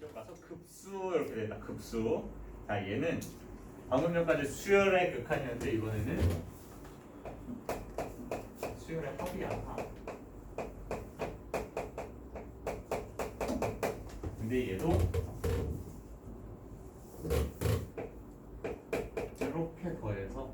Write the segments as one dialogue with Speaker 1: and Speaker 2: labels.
Speaker 1: 이쪽 가서 급수 이렇게 된다. 급수. 자 얘는 방금 전까지 수열의 극한이었는데 이번에는 수열의 합이야. 합. 근데 얘도 이렇게 더해서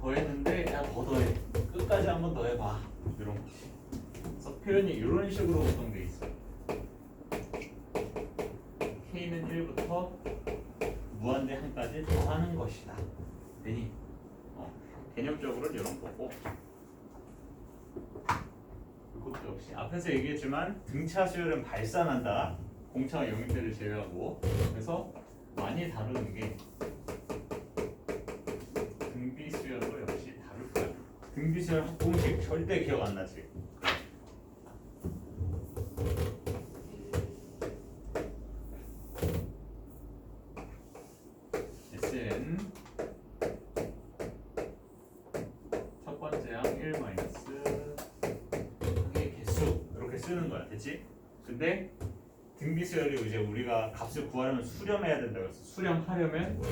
Speaker 1: 더했는데 야더 더해 끝까지 한번 더 해봐 이런 거지 그래서 표현이 이런 식으로 구성돼 있어 k는 1부터 무한대 한까지 더하는 것이다 되니 어, 개념적으로는 이런 거고 이것도 역시 앞에서 얘기했지만 등차 수열은 발산한다 공차가 영역대를 제외하고 그래서 많이 다루는 게 등비 수열도 역시 다를 거야. 등비 수열 공식 절대 기억 안 나지. 수열이 이제 우리가 값을 구하려면 수렴해야 된다고 했어. 수렴하려면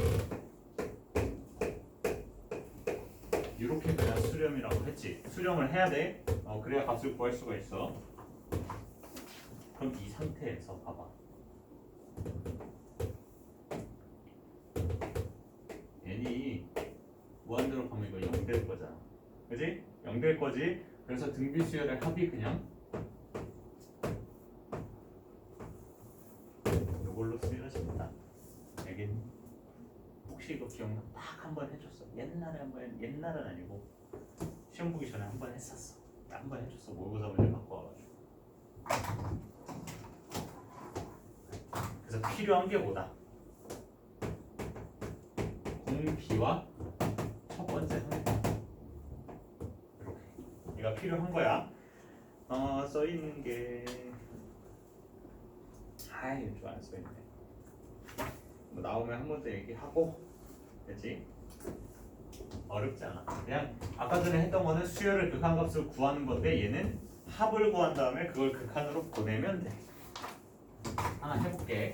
Speaker 1: 이렇게 그냥 수렴이라고 했지. 수렴을 해야 돼. 어, 그래야 값을 구할 수가 있어. 그럼 이 상태에서 봐봐. n이 무한대로 가면 이거 0될 거잖아. 그지? 0될 거지. 그래서 등비 수열의 합이 그냥 이걸로 쓰여집니다. 알겠니? 혹시 이거 기억나? 딱 한 번 해줬어. 옛날에 한 번, 옛날은 아니고 시험 보기 전에 한 번 했었어. 한 번 해줬어. 모의고사 문제 바꿔와가지고. 그래서 필요한 게 뭐다? 공비와 첫 번째 항 이렇게 얘가 필요한 거야. 어, 써 있는 게 아이 좀안 써 있네. 뭐 나오면 한 번 더 얘기하고 되지? 어렵지 않아. 그냥 아까 전에 했던 거는 수열을 극한값으로 구하는 건데 얘는 합을 구한 다음에 그걸 극한으로 보내면 돼. 하나 해볼게.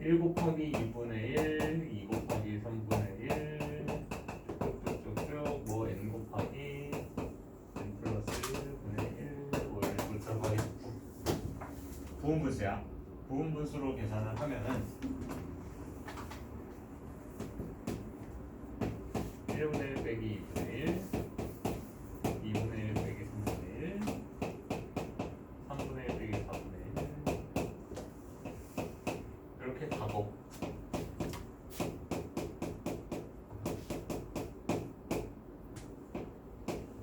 Speaker 1: 1 곱하기 2분의 1, 부분 분수야. 부분 분수로 계산을 하면은 1분의 1 빼기 2분의 1, 2분의 1 빼기 3분의 1, 3분의 1 빼기 4분의 1 이렇게 가고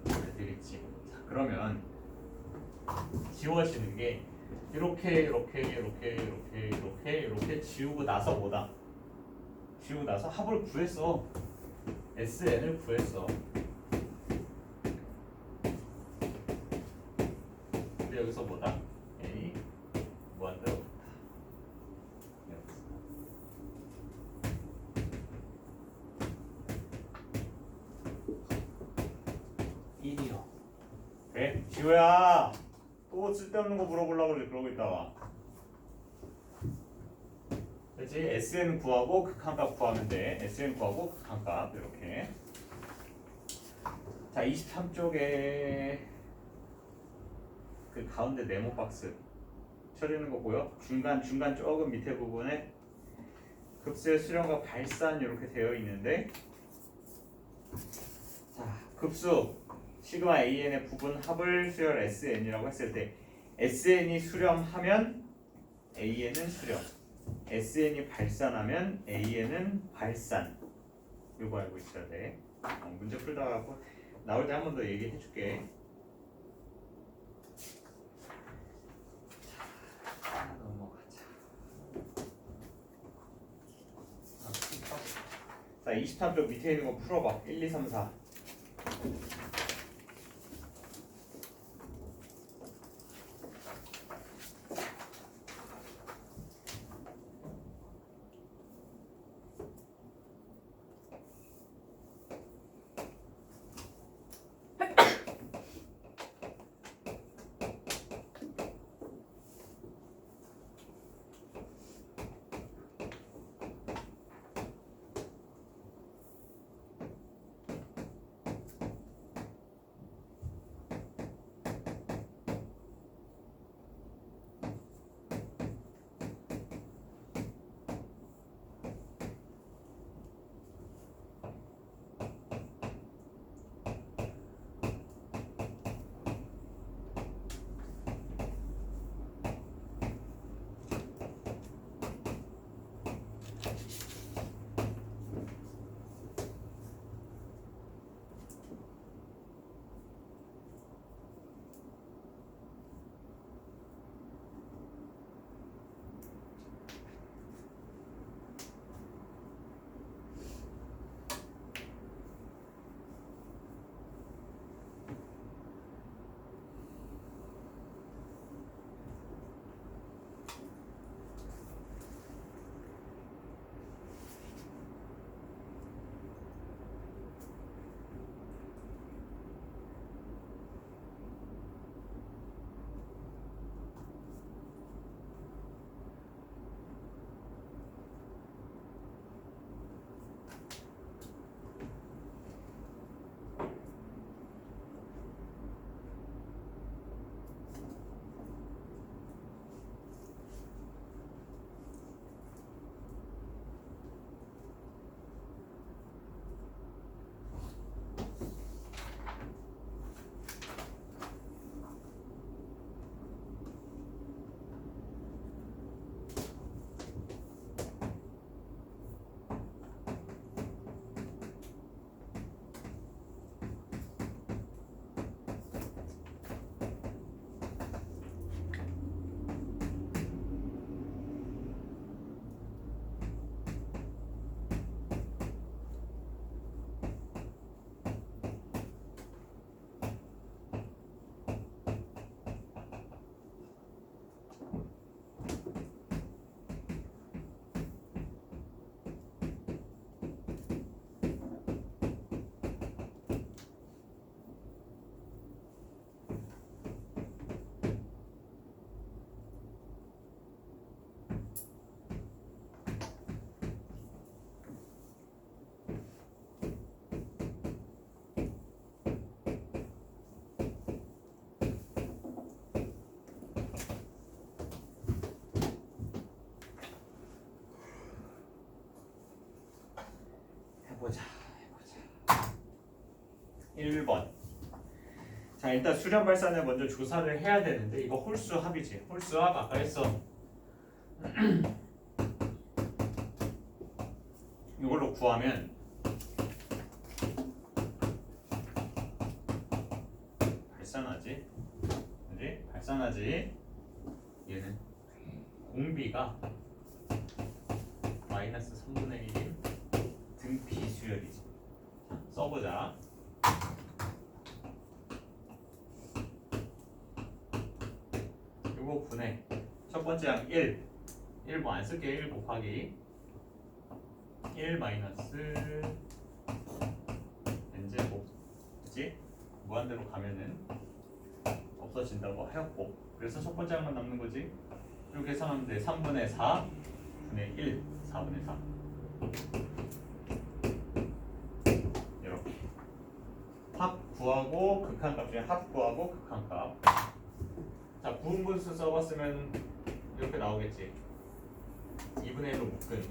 Speaker 1: 이렇게 되겠지. 자, 그러면 지워지는 게 이렇게 이렇게 이렇게 이렇게 이렇게 지우고 나서 뭐다? 지우고 나서 합을 구했어. SN을 구했어. 근데 여기서 뭐다? A 무한대로 없다. 이렇게. 1이요. 네? 지호야 또 쓸데없는 거 물어보려고 그래 그러고 있다가 그렇지? SN 구하고 극한값 구하면 돼. SN 구하고 극한값. 이렇게. 자 23쪽에 그 가운데 네모 박스 쳐지는 거 보여? 중간 중간 조금 밑에 부분에 급수의 수렴과 발산 이렇게 되어 있는데 자 급수 시그마 AN의 부분 합을 수열 SN이라고 했을 때 SN이 수렴하면 AN은 수렴 SN이 발산하면 AN은 발산. 이거 알고 있어야 돼. 어, 문제 풀다가 뭐 나올 때 한 번 더 얘기해 줄게. 자, 넘어가자. 아, 자 23쪽 밑에 있는 거 풀어봐. 1, 2, 3, 4 1번. 자 일단 수렴 발산을 먼저 조사를 해야 되는데 이거 홀수 합이지. 홀수 합 아까 했어. 이걸로 구하면 발산하지. 그지? 발산하지. 얘는 공비가 마이너스 3분의 1 비수열이지. 자, 써보자. 요거 분해. 첫 번째 항 1. 1 뭐 안 쓸게. 1 곱하기 1 마이너스 n제곱. 그치? 무한대로 가면은 없어진다고 하였고. 그래서 첫 번째 항만 남는 거지. 이렇게 계산하면 돼. 3분의 4 분의 1. 4분의 4. 이렇게. 합 구하고 극한값 중에 합 구하고 극한값. 자 부분분수 써봤으면 이렇게 나오겠지 2분의 1로 묶은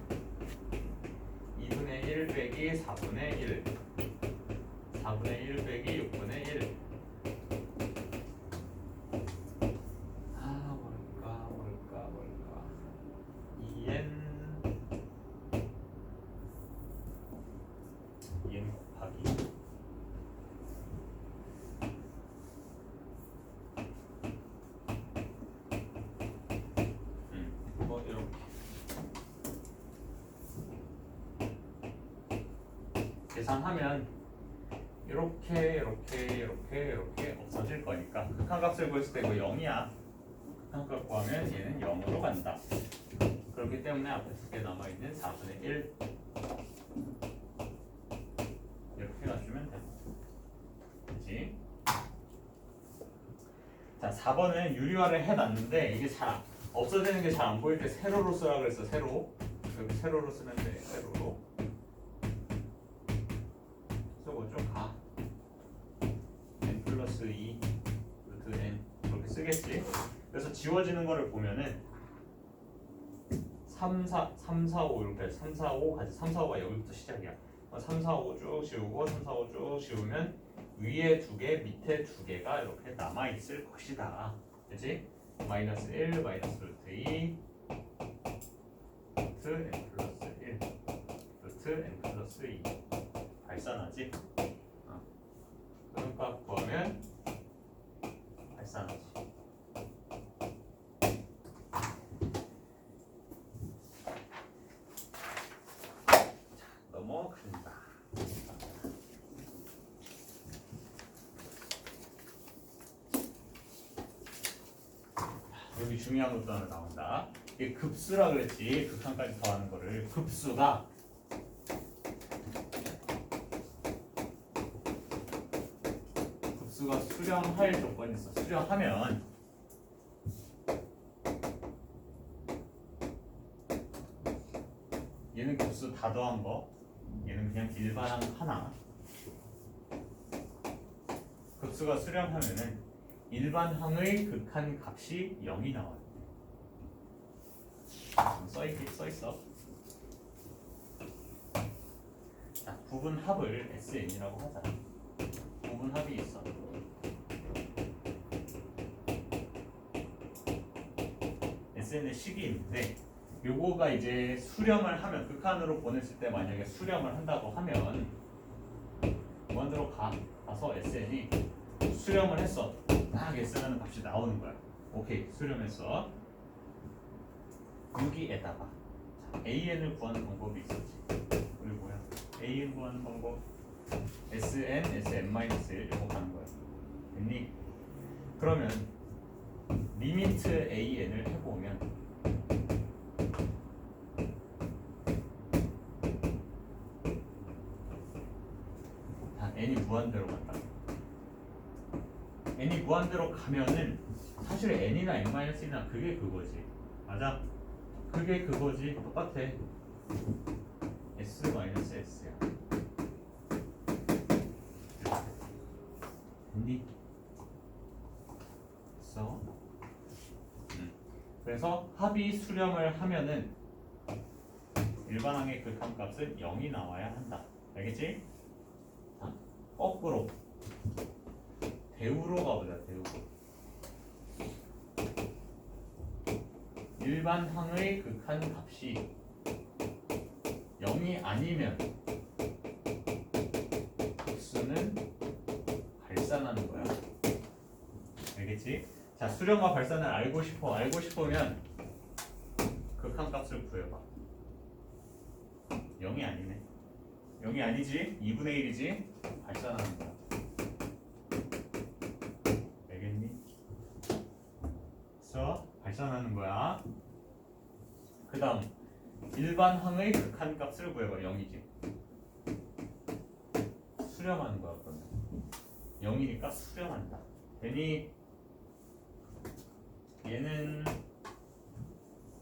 Speaker 1: 2분의 1 빼기 4분의 1 4분의 1 빼기 6분의 1 아, 뭘까, 뭘까, 뭘까. 2n 2n 곱하기 음, 뭐 이렇게 계산하면 이렇게 이렇게 이렇게 이렇게 없어질 거니까 극한값을 구했을 때 이거 0이야. 극한값 구하면 얘는 0으로 간다. 그렇기 때문에 앞에 두 개 남아있는 4분의 1 이렇게 가주면 돼. 그치? 자 4번은 유리화를 해놨는데 이게 잘 없어지는 게 잘 안 보일 때 세로로 쓰라 그랬어 세로. 여기 세로로 쓰는데 세로로 지워지는 거를 보면은 3, 4, 3, 4, 5 이렇게 3, 4, 5 가지 3, 4, 5가 여기부터 시작이야 3, 4, 5 쭉 지우고 3, 4, 5 쭉 지우면 위에 두 개, 밑에 두 개가 이렇게 남아 있을 것이다. 그렇지? 마이너스 1, 마이너스 루트 2, 루트 n 플러스 1, 루트 n 플러스 2 발산하지? 어. 그런 값 구하면 발산하지. 자, 넘어간다. 여기 중요한 것도 하나 나온다. 이게 급수라 그랬지. 극한까지 더하는 거를 급수가 급수가 수렴할 조건이 있어. 수렴하면 얘는 급수 다 더한 거. 얘는 그냥 일반 하나. 급수가 수렴하면은 일반항의 극한 값이 0이 나와요. 써 있, 써 있어. 자, 부분 합을 SN이라고 하자. 부분 합이 있어. SN의 식이 있는데 요거가 이제 수렴을 하면 극한으로 보냈을 때 만약에 수렴을 한다고 하면 원으로 가 가서 SN이 수렴을 했어. 딱 S라는 값이 나오는 거야. 오케이, 수렴했어. 여기에다가 자, AN을 구하는 방법이 있었지. 우리 뭐야? AN 구하는 방법 SN, SN-1 이거 가는 거야. 됐니? 그러면 리미트 AN을 해보면 다 n이 무한대로 간다. 무한대로 가면은 사실 n이나 n-1나 그게 그거지. 맞아? 그게 그거지. 똑같아. s 마이너스 s야. 됐니? 됐어? 음. 그래서 합이 수렴을 하면은 일반항의 극한값은 0이 나와야 한다. 알겠지? 자, 거꾸로 대우로 가보자 대우 일반 항의 극한 값이 0이 아니면 급수는 발산하는 거야 알겠지? 자 수렴과 발산을 알고 싶어 알고 싶으면 극한 값을 구해봐 0이 아니네 0이 아니지? 2분의 1이지? 발산하는 거야 알겠니? 그래서 발산하는 거야 그 다음 일반항의 극한 값을 구해봐 0이지. 수렴하는 거야 그러면. 0이니까 수렴한다. 괜히 얘는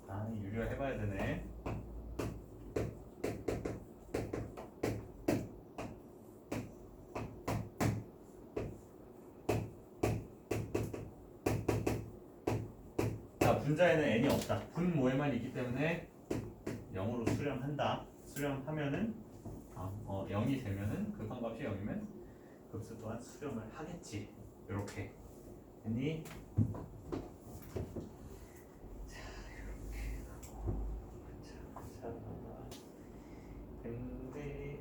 Speaker 1: 아 유리화 해봐야 되네 자 분자에는 n이 없다. 분모에만 있기 때문에 0으로 수렴한다. 수렴하면은 아, 어, 0이 되면은 극한값이 0이면 급수 또한 수렴을 하겠지. 이렇게. 근데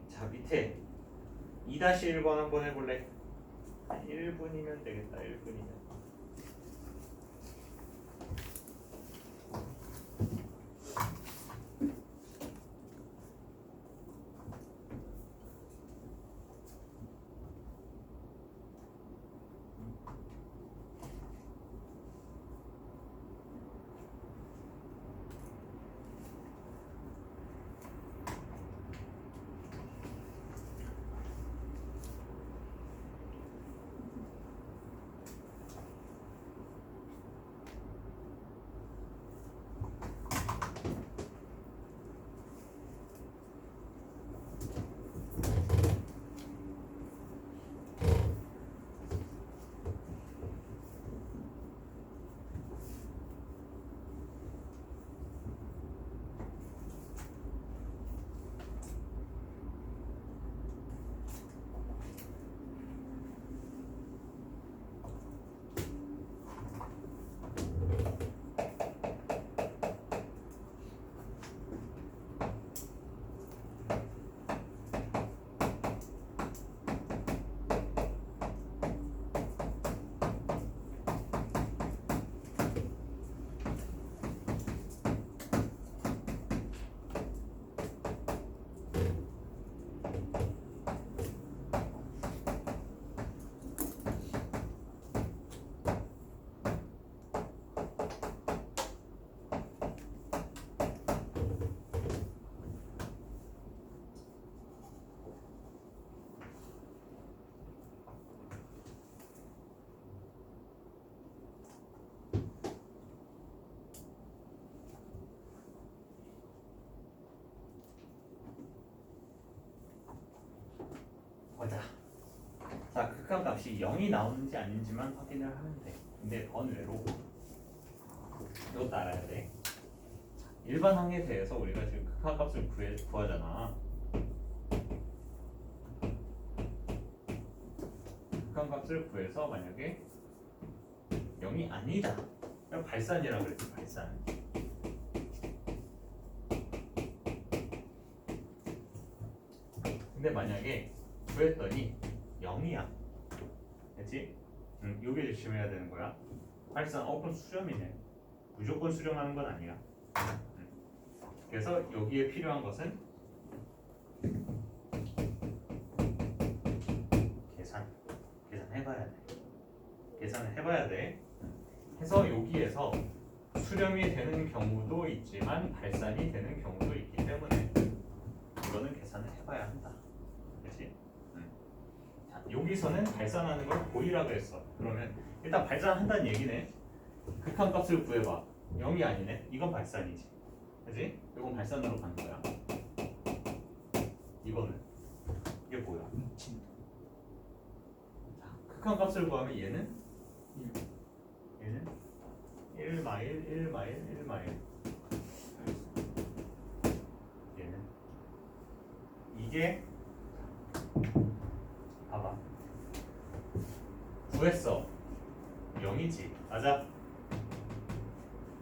Speaker 1: 자 밑에 2-1번 한번 해볼래? 1분이면 되겠다 1분이면 보자. 자, 극한값이 0이 나오는지 아닌지만 확인을 하면 돼. 근데 번외로 이것도 알아야 돼. 일반 항에 대해서 우리가 지금 극한값을 구해, 구하잖아. 극한값을 구해서 만약에 0이 아니다. 그럼 발산이라고 그랬지, 발산. 근데 만약에 구했더니 0이야. 됐지? 응, 요게 조심해야 되는 거야. 발산, 어, 그럼 수렴이네. 무조건 수렴하는 건 아니야. 응. 그래서 여기에 필요한 것은 계산. 계산해봐야 돼. 계산을 해봐야 돼. 응. 해서 여기에서 수렴이 되는 경우도 있지만 발산이 되는 경우도 있기 때문에 이거는 계산을 해봐야 한다. 그렇지? 자, 여기서는 발산하는 걸 보이라 그랬어. 그러면 일단 발산한다는 얘기네. 극한 값을 구해봐. 0이 아니네. 이건 발산이지. 그지? 이건 발산으로 가는 거야. 이거는 이게 뭐야? 자, 극한 값을 구하면 얘는 1. 얘는 1 마일 1 마일 1 마일. 얘는 이게 봐봐. 구했어. 0이지. 맞아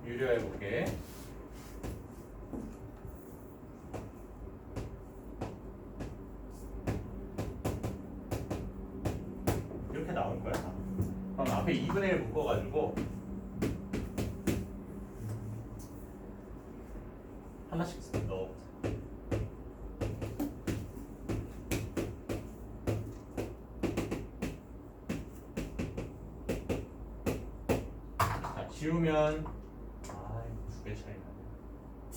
Speaker 1: 유료해 볼게. 이렇게 나올 거야? 그럼 앞에 2분의 1 묶어가지고 하나씩 넣어 자, 지우면 아, 두개 차이 나네.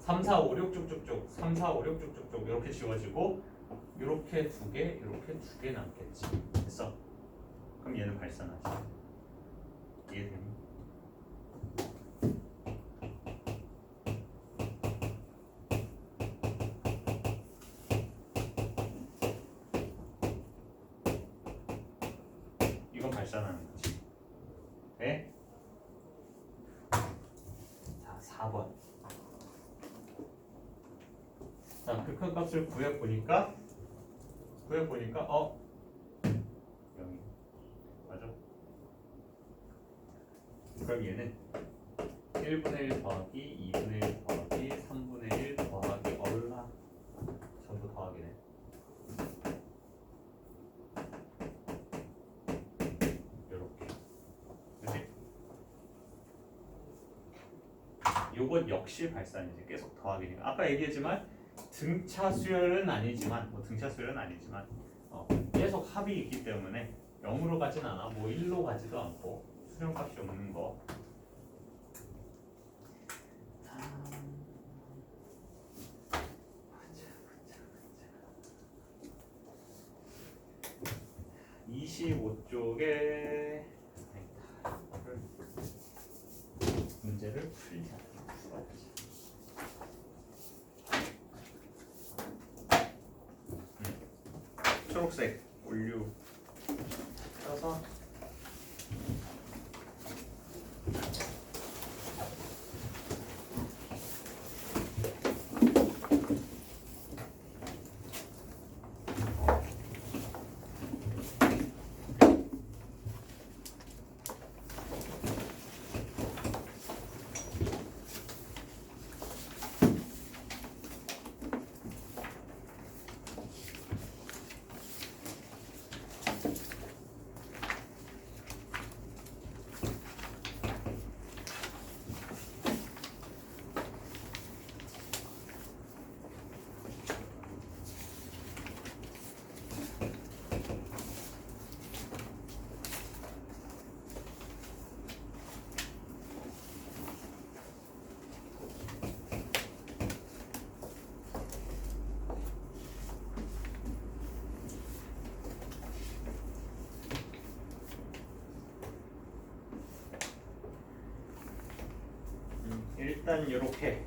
Speaker 1: 3, 4, 5, 6 쭉쭉쭉 3, 4, 5, 6 쭉쭉쭉 이렇게 지워지고 이렇게 두 개, 이렇게 두 개 남겠지. 됐어. 그럼 얘는 발산하지. 이해되니? 이건 발산하는 거지. 네? 자, 4번. 자, 극한 값을 구해 보니까 구해 보니까 어 0이 맞아? 그럼 얘는 1분의 1 더하기 2분의 1 더하기 3분의 1 더하기 얼라 전부 더하기네. 요렇게. 그치? 요것 역시 발산이지. 계속 더하기니까. 아까 얘기했지만 등차 수열은 아니지만 뭐 등차 수열은 아니지만 어, 계속 합이 있기 때문에 0으로 가진 않아. 뭐 1로 가지도 않고 수렴값이 없는 거. (25) 쪽에 문제를 풀자. 풀어야지. 초록색 올류. 떠서 음, 일단 이렇게